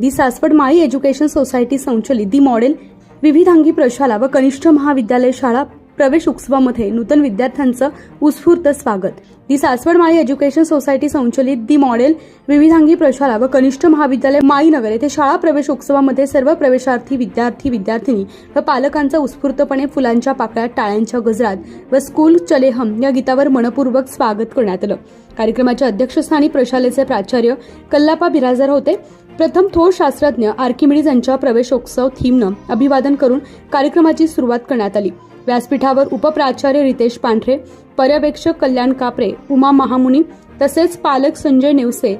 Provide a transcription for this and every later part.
The Saswad Mali education society संचलित the model विविधांगी प्रशाला व कनिष्ठ महाविद्यालय शाळा प्रवेश उत्सवामध्ये नूतन विद्यार्थ्यांचं उत्स्फूर्त स्वागत. The Saswad Mali education society संचलित दी मॉडेल विविधांगी प्रशाला व कनिष्ठ महाविद्यालय माईनगर नगर येथे शाळा प्रवेश उत्सवामध्ये सर्व प्रवेशार्थी विद्यार्थी विद्यार्थिनी व पालकांचं उत्स्फूर्तपणे फुलांच्या पाकळ्यात टाळ्यांच्या गजरात व स्कूल चले हम या गीतावर मनपूर्वक स्वागत करण्यात आलं. कार्यक्रमाच्या अध्यक्षस्थानी प्रशालेचे प्राचार्य कल्लापा बिराजर होते. प्रथम थोर शास्त्रज्ञ आर्किमिडीज यांच्या प्रवेशोत्सव थीमनं अभिवादन करून कार्यक्रमाची सुरुवात करण्यात आली. व्यासपीठावर उपप्राचार्य रितेश पांढरे पर्यवेक्षक कल्याण कापरे उमा महामुनी तसेच पालक संजय नेवसे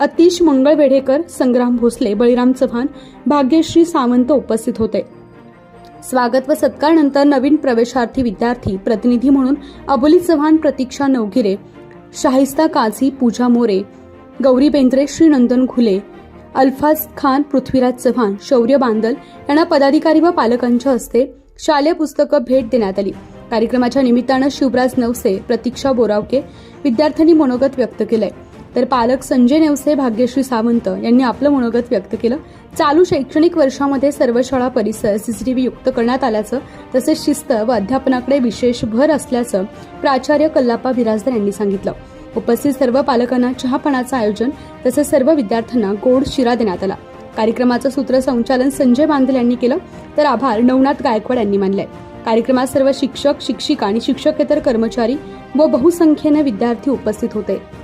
अतिश मंगळ वेढेकर संग्राम भोसले बळीराम चव्हाण भाग्यश्री सावंत उपस्थित होते. स्वागत व सत्कारनंतर नवीन प्रवेशार्थी विद्यार्थी प्रतिनिधी म्हणून अबोली चव्हाण प्रतीक्षा नवगिरे शाहिस्ता काझी पूजा मोरे गौरी बेंद्रे श्री नंदन घुले अल्फाज खान पृथ्वीराज चव्हाण शौर्य बांदल यांना पदाधिकारी व पालकांच्या हस्ते शालेय पुस्तकं भेट देण्यात आली. कार्यक्रमाच्या निमित्तानं शिवराज नवसे प्रतीक्षा बोरावके विद्यार्थ्यांनी मनोगत व्यक्त केलंय. तर पालक संजय नेवसे भाग्यश्री सावंत यांनी आपलं मनोगत व्यक्त केलं. चालू शैक्षणिक वर्षामध्ये सर्व शाळा परिसर सीसीटीव्ही युक्त करण्यात आल्याचं तसेच शिस्त व अध्यापनाकडे विशेष भर असल्याचं प्राचार्य कल्लापा विराजदार यांनी सांगितलं. उपस्थित सर्व पालकांना चहापानाचं आयोजन तसेच सर्व विद्यार्थ्यांना गोड शिरा देण्यात आला. कार्यक्रमाचं सूत्रसंचालन संजय बांधल यांनी केलं. तर आभार नवनाथ गायकवाड यांनी मानले कार्यक्रमात सर्व शिक्षक शिक्षिका आणि शिक्षकेतर कर्मचारी व बहुसंख्येने विद्यार्थी उपस्थित होते.